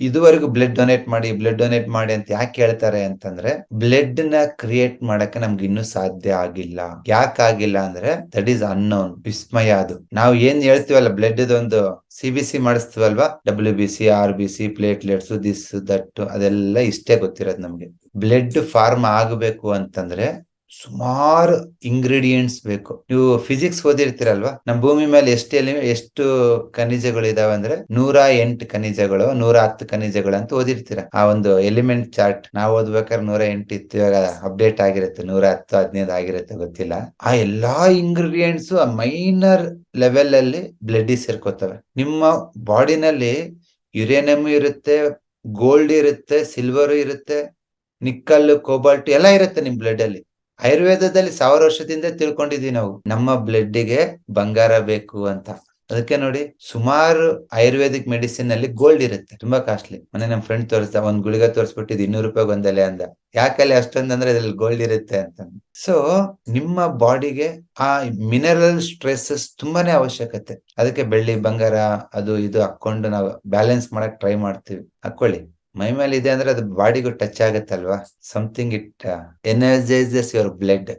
ಇದುವರೆಗೂ blood donate ಮಾಡಿ blood donate ಮಾಡಿ ಅಂತ ಯಾಕೆ ಹೇಳ್ತಾರೆ ಅಂತಂದ್ರೆ ಬ್ಲಡ್ನ ಕ್ರಿಯೇಟ್ ಮಾಡಕ್ಕೆ ನಮ್ಗೆ ಇನ್ನೂ ಸಾಧ್ಯ ಆಗಿಲ್ಲ. ಯಾಕಾಗಿಲ್ಲ ಅಂದ್ರೆ ದಟ್ ಈಸ್ ಅನ್ನೋನ್ ವಿಸ್ಮಯ ಅದು. ನಾವು ಏನ್ ಹೇಳ್ತೀವಲ್ಲ ಬ್ಲಡ್ ಒಂದು C B C ಮಾಡಿಸ್ತೀವಲ್ವಾ? W B C R B C platelets this that ಅದೆಲ್ಲ ಇಷ್ಟೇ ಗೊತ್ತಿರೋದು ನಮ್ಗೆ. ಬ್ಲಡ್ ಫಾರ್ಮ್ ಆಗಬೇಕು ಅಂತಂದ್ರೆ ಸುಮಾರು ಇಂಗ್ರೀಡಿಯೆಂಟ್ಸ್ ಬೇಕು. ನೀವು ಫಿಸಿಕ್ಸ್ ಓದಿರ್ತೀರಲ್ವಾ? ನಮ್ಮ ಭೂಮಿ ಮೇಲೆ ಎಷ್ಟು ಎಷ್ಟು ಖನಿಜಗಳು ಇದಾವೆ ಅಂದ್ರೆ ನೂರ ಎಂಟು ಖನಿಜಗಳು, ನೂರ ಹತ್ತು ಖನಿಜಗಳು ಅಂತ ಓದಿರ್ತೀರ. ಆ ಒಂದು ಎಲಿಮೆಂಟ್ ಚಾರ್ಟ್ ನಾವು ಓದ್ಬೇಕಾದ್ರೆ ನೂರ ಎಂಟು ಇತ್ತು, ಇವಾಗ ಅಪ್ಡೇಟ್ ಆಗಿರುತ್ತೆ, ನೂರ ಹತ್ತು, ಹದಿನೈದು ಆಗಿರುತ್ತೆ, ಗೊತ್ತಿಲ್ಲ. ಆ ಎಲ್ಲಾ ಇಂಗ್ರೀಡಿಯೆಂಟ್ಸ್ ಮೈನರ್ ಲೆವೆಲ್ ಅಲ್ಲಿ ಬ್ಲಡ್ ಸೇರ್ಕೋತವೆ. ನಿಮ್ಮ ಬಾಡಿನಲ್ಲಿ ಯುರೇನಿಯಂ ಇರುತ್ತೆ ಗೋಲ್ಡ್ ಇರುತ್ತೆ ಸಿಲ್ವರ್ ಇರುತ್ತೆ ನಿಕ್ಕಲ್ ಕೋಬಾಲ್ಟ್ ಎಲ್ಲ ಇರುತ್ತೆ ನಿಮ್ ಬ್ಲಡ್ ಅಲ್ಲಿ. ಆಯುರ್ವೇದದಲ್ಲಿ ಸಾವಿರ ವರ್ಷದಿಂದ ತಿಳ್ಕೊಂಡಿದ್ವಿ ನಾವು. ನಮ್ಮ ಬ್ಲಡ್ಗೆ ಬಂಗಾರ ಬೇಕು ಅಂತ. ಅದಕ್ಕೆ ನೋಡಿ ಸುಮಾರು ಆಯುರ್ವೇದಿಕ್ ಮೆಡಿಸಿನ್ ಅಲ್ಲಿ ಗೋಲ್ಡ್ ಇರುತ್ತೆ. ತುಂಬಾ ಕಾಸ್ಟ್ಲಿ. ಮನೆ ನಮ್ ಫ್ರೆಂಡ್ ತೋರಿಸ್ದ, ಒಂದ್ ಗುಳಿಗೆ ತೋರಿಸ್ಬಿಟ್ಟಿದ್ ಇನ್ನೂರು ರೂಪಾಯಿ ಒಂದಲೆ ಅಂದ. ಯಾಕಲ್ಲಿ ಅಷ್ಟೊಂದ್ ಅಂದ್ರೆ ಇದ್ರಲ್ಲಿ ಗೋಲ್ಡ್ ಇರುತ್ತೆ ಅಂತ. ಸೊ ನಿಮ್ಮ ಬಾಡಿಗೆ ಆ ಮಿನರಲ್ ಸ್ಟ್ರೆಸ್ಸಸ್ ತುಂಬಾನೇ ಅವಶ್ಯಕತೆ. ಅದಕ್ಕೆ ಬೆಳ್ಳಿ ಬಂಗಾರ ಅದು ಇದು ಹಾಕೊಂಡು ನಾವು ಬ್ಯಾಲೆನ್ಸ್ ಮಾಡಕ್ ಟ್ರೈ ಮಾಡ್ತೀವಿ. ಹಾಕೊಳ್ಳಿ ಮೈ ಮೇಲೆ ಇದೆ ಅಂದ್ರೆ ಅದು ಬಾಡಿಗೂ touch ಆಗುತ್ತಲ್ವಾ? Something it energises your blood